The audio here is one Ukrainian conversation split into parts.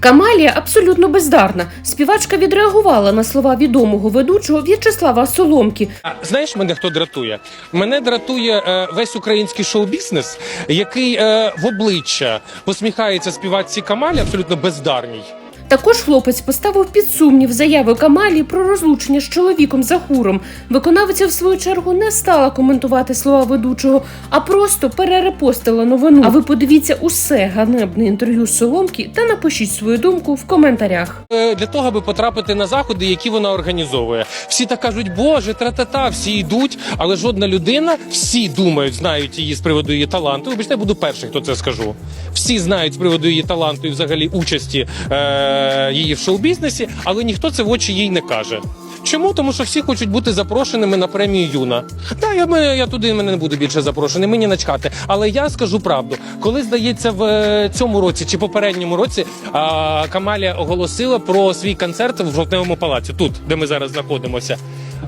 Камалія абсолютно бездарна. Співачка відреагувала на слова відомого ведучого В'ячеслава Соломки. Знаєш, мене хто дратує? Мене дратує е, весь український шоу-бізнес, який е, в обличчя посміхається співачці Камалі, абсолютно бездарній. Також хлопець поставив під сумнів заяви Камалії про розлучення з чоловіком Захуром. Виконавиця, в свою чергу, не стала коментувати слова ведучого, а просто перерепостила новину. А ви подивіться усе ганебне інтерв'ю Соломки та напишіть свою думку в коментарях. Е, Для того, аби потрапити на заходи, які вона організовує. Всі так кажуть, боже, тра-та-та, всі йдуть, але жодна людина, всі думають, знають її з приводу її таланту. Вибачте, я буду перший, хто це скажу. Всі знають з приводу її таланту і взагалі участі е, її в шоу-бізнесі, але ніхто це в очі їй не каже. Чому? Тому що всі хочуть бути запрошеними на премію Юна. Та я, мене- я туди мене не буду більше запрошений, мені начхати. Але я скажу правду, коли здається, в е, цьому році чи попередньому році а, Камалія оголосила про свій концерт в жовтневому палаці, тут, де ми зараз знаходимося.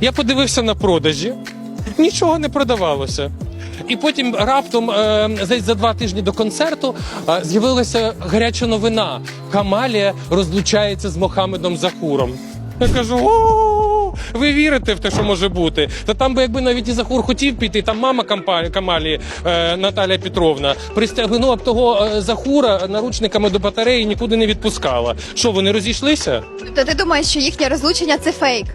Я подивився на продажі, нічого не продавалося. І потім раптом, е, десь за два тижні до концерту, е, з'явилася гаряча новина. Камалія розлучається з Мохамедом Захуром. Я кажу: ви вірите в те, що може бути? Та там би якби навіть і Захур хотів піти, там мама Камалі е, Наталя Петровна пристягнула б того е, Захура наручниками до батареї нікуди не відпускала. Що вони розійшлися? Тобто ти думаєш, що їхнє розлучення це фейк?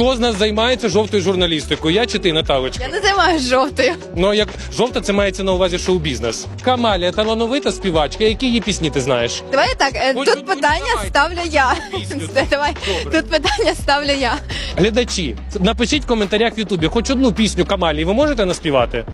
Хто з нас займається жовтою журналістикою? Я чи ти, Наталочка? Я не займаюся жовтою. Ну як жовта, це мається на увазі шоу-бізнес. Камалія талановита співачка. Які її пісні ти знаєш? Давай так, е, Хоч тут одну питання давай. ставлю я. Пісню. Давай, Добре. тут питання ставлю я. Глядачі, напишіть в коментарях в Ютубі, хоч одну пісню Камалії ви можете наспівати?